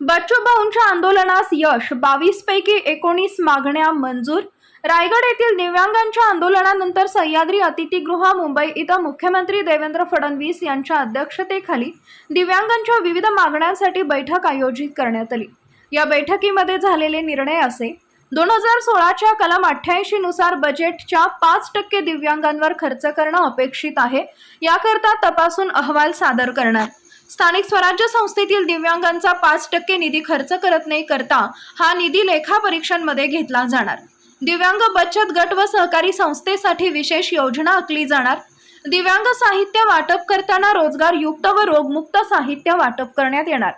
बच्चूबाऊंच्या आंदोलनास यश. बावीस पैकी एकोणीस मागण्या मंजूर. रायगड येथील दिव्यांगांच्या आंदोलनानंतर सह्याद्री अतिथीगृह मुंबई इथं मुख्यमंत्री देवेंद्र फडणवीस यांच्या अध्यक्षतेखाली दिव्यांगांच्या विविध मागण्यांसाठी बैठक आयोजित करण्यात आली. या बैठकीमध्ये झालेले निर्णय असे. दोन हजार सोळाच्या कलम अठ्ठ्याऐंशी नुसार बजेटच्या पाच टक्के दिव्यांगांवर खर्च करणं अपेक्षित आहे. याकरता तपासून अहवाल सादर करणार. स्थानिक स्वराज्य संस्थेतील दिव्यांगांचा पाच टक्के निधी खर्च करत नाही करता हा निधी लेखा परीक्षांमध्ये घेतला जाणार. दिव्यांग बचत गट व सहकारी संस्थेसाठी विशेष योजना आखली जाणार. दिव्यांग साहित्य वाटप करताना रोजगार युक्त व रोगमुक्त साहित्य वाटप करण्यात येणार.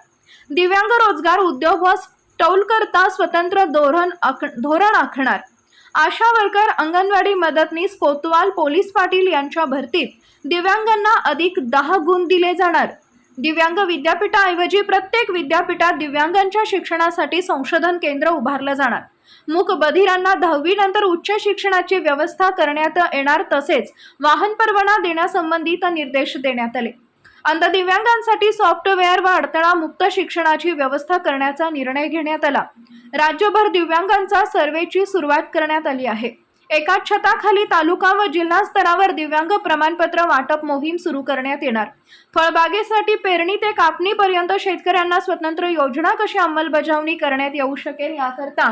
दिव्यांग रोजगार उद्योग व टौल करता स्वतंत्र धोरण आख धोरण आखणार. आशा वर्कर अंगणवाडी मदतनीस कोतवाल पोलीस पाटील यांच्या भरतीत दिव्यांगांना अधिक दहा गुण दिले जाणार. दिव्यांग विद्यापीठाऐवजी प्रत्येक विद्यापीठात दिव्यांगांच्या शिक्षणासाठी संशोधन केंद्र उभारलं जाणार. मूक बधिरांना दहावीनंतर उच्च शिक्षणाची व्यवस्था करण्यात येणार तसेच वाहन परवाना देण्यासंबंधित निर्देश देण्यात आले. अंध दिव्यांगांसाठी सॉफ्टवेअर व अडथळा मुक्त शिक्षणाची व्यवस्था करण्याचा निर्णय घेण्यात आला. राज्यभर दिव्यांगांचा सर्वेची सुरुवात करण्यात आली आहे. एकाच छताखाली तालुका व जिल्हा स्तरावर दिव्यांग प्रमाणपत्र वाटप मोहीम सुरू करण्यात येणार. फळबागेसाठी पेरणी ते कापणीपर्यंत शेतकऱ्यांना स्वतंत्र योजना कशी अंमलबजावणी करण्यात येऊ शकेल याकरता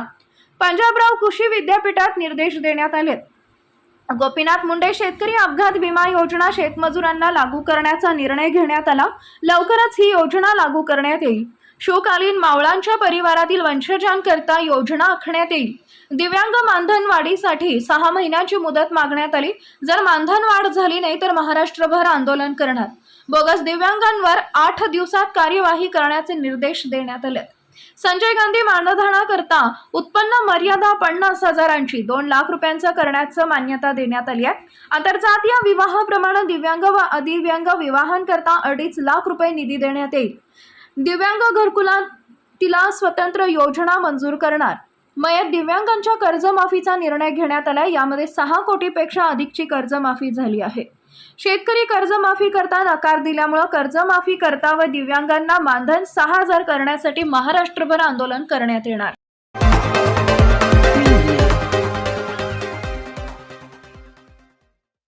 पंजाबराव कृषी विद्यापीठात निर्देश देण्यात आलेत गोपीनाथ मुंडे शेतकरी अपघात विमा योजना शेतमजुरांना लागू करण्याचा निर्णय घेण्यात आला. लवकरच ही योजना लागू करण्यात येईल. शोकालीन मावळांच्या परिवारातील वंशजांकरता योजना आखण्यात येईल. दिव्यांग मानधनवाढीसाठी सहा महिन्याची मुदत मागण्यात आली. जर मानधनवाढ झाली नाही तर महाराष्ट्रभर आंदोलन करणार. बोगस दिव्यांगांवर आठ दिवसात कार्यवाही करण्याचे निर्देश देण्यात आले संजय गांधी मानधनाकरता उत्पन्न मर्यादा पन्नास हजारांची दोन लाख रुपयांचं करण्याचं मान्यता देण्यात आली आहे. आंतरजातीय विवाहाप्रमाणे दिव्यांग व अदिव्यांग विवाहांकरता अडीच लाख रुपये निधी देण्यात येईल. दिव्यांग घरकुलातीला स्वतंत्र योजना मंजूर करणार. मयत दिव्यांगांच्या कर्जमाफीचा निर्णय घेण्यात आला यामध्ये सहा कोटीपेक्षा अधिकची कर्जमाफी झाली आहे. शेतकरी कर्जमाफी करता नकार दिल्यामुळं कर्जमाफी करता व दिव्यांगांना मानधन सहा हजार करण्यासाठी महाराष्ट्रभर आंदोलन करण्यात येणार.